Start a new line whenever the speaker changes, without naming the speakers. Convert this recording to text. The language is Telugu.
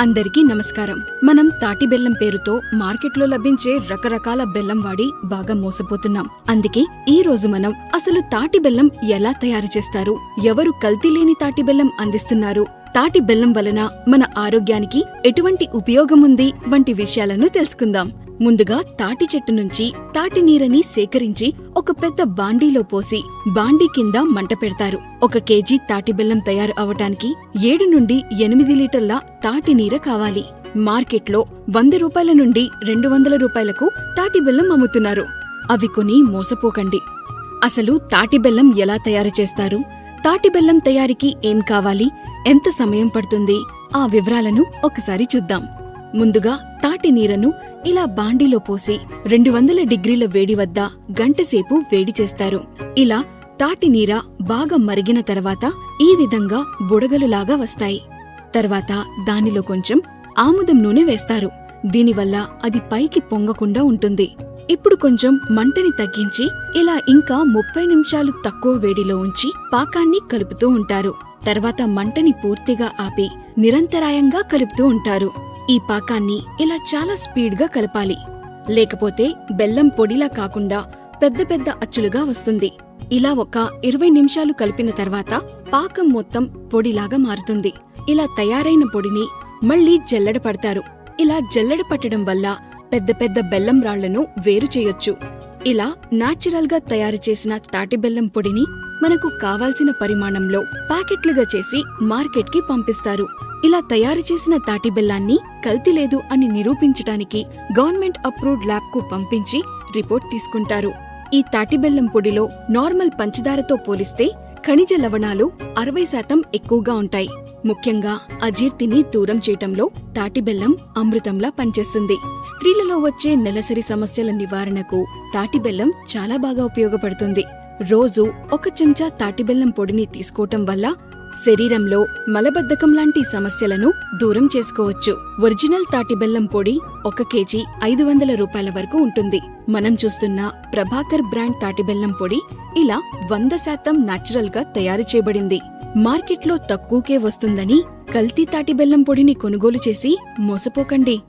అందరికీ నమస్కారం. మనం తాటి బెల్లం పేరుతో మార్కెట్లో లభించే రకరకాల బెల్లం వాడి బాగా మోసపోతున్నాం. అందుకే ఈ రోజు మనం అసలు తాటి బెల్లం ఎలా తయారు చేస్తారు? ఎవరు కల్తీ లేని తాటి బెల్లం అందిస్తున్నారు? తాటి బెల్లం వలన మన ఆరోగ్యానికి ఎటువంటి ఉపయోగం ఉంది వంటి విషయాలను తెలుసుకుందాం. ముందుగా తాటి చెట్టు నుంచి తాటి నీరని సేకరించి ఒక పెద్ద బాండీలో పోసి బాండీ కింద మంట పెడతారు. ఒక కేజీ తాటి బెల్లం తయారు అవటానికి ఏడు నుండి ఎనిమిది లీటర్ల తాటి నీర కావాలి. మార్కెట్లో వంద రూపాయల నుండి రెండు వందల రూపాయలకు తాటి బెల్లం అమ్ముతున్నారు. అవి కొని మోసపోకండి. అసలు తాటి బెల్లం ఎలా తయారు చేస్తారు? తాటి బెల్లం తయారీకి ఏం కావాలి? ఎంత సమయం పడుతుంది? ఆ వివరాలను ఒకసారి చూద్దాం. ముందుగా తాటి నీరను ఇలా బాండీలో పోసి రెండు వందల డిగ్రీల వేడి వద్ద గంటసేపు వేడి చేస్తారు. ఇలా తాటి నీర బాగా మరిగిన తర్వాత ఈ విధంగా బుడగలులాగా వస్తాయి. తర్వాత దానిలో కొంచెం ఆముదం నూనె వేస్తారు. దీనివల్ల అది పైకి పొంగకుండా ఉంటుంది. ఇప్పుడు కొంచెం మంటని తగ్గించి ఇలా ఇంకా ముప్పై నిమిషాలు తక్కువ వేడిలో ఉంచి పాకాన్ని కలుపుతూ ఉంటారు. తర్వాత మంటని పూర్తిగా ఆపి నిరంతరాయంగా కలుపుతూ ఉంటారు. ఈ పాకాన్ని ఇలా చాలా స్పీడ్గా కలపాలి. లేకపోతే బెల్లం పొడిలా కాకుండా పెద్ద పెద్ద అచ్చులుగా వస్తుంది. ఇలా ఒక ఇరవై నిమిషాలు కలిపిన తర్వాత పాకం మొత్తం పొడిలాగా మారుతుంది. ఇలా తయారైన పొడిని మళ్ళీ జల్లెడ పడతారు. ఇలా జల్లెడ పట్టడం వల్ల పెద్ద పెద్ద బెల్లం రాళ్ళను వేరు చేయొచ్చు. ఇలా నాచురల్గా తయారు చేసిన తాటి బెల్లం పొడిని మనకు కావాల్సిన పరిమాణంలో ప్యాకెట్లుగా చేసి మార్కెట్కి పంపిస్తారు. ఇలా తయారు చేసిన తాటి బెల్లాన్ని కల్తీ లేదు అని నిరూపించటానికి గవర్నమెంట్ అప్రూవ్డ్ ల్యాబ్కు పంపించి రిపోర్ట్ తీసుకుంటారు. ఈ తాటి బెల్లం పొడిలో నార్మల్ పంచదారతో పోలిస్తే ఖనిజ లవణాలు అరవై శాతం ఎక్కువగా ఉంటాయి. ముఖ్యంగా అజీర్తిని దూరం చేయటంలో తాటిబెల్లం అమృతంలా పనిచేస్తుంది. స్త్రీలలో వచ్చే నెలసరి సమస్యల నివారణకు తాటిబెల్లం చాలా బాగా ఉపయోగపడుతుంది. రోజు ఒక చెంచా తాటిబెల్లం పొడిని తీసుకోవటం వల్ల శరీరంలో మలబద్ధకం లాంటి సమస్యలను దూరం చేసుకోవచ్చు. ఒరిజినల్ తాటి బెల్లం పొడి ఒక కేజీ ఐదు వందల రూపాయల వరకు ఉంటుంది. మనం చూస్తున్న ప్రభాకర్ బ్రాండ్ తాటి బెల్లం పొడి ఇలా వంద శాతం నాచురల్గా తయారు చేయబడింది. మార్కెట్లో తక్కువకే వస్తుందని కల్తీ తాటి బెల్లం పొడిని కొనుగోలు చేసి మోసపోకండి.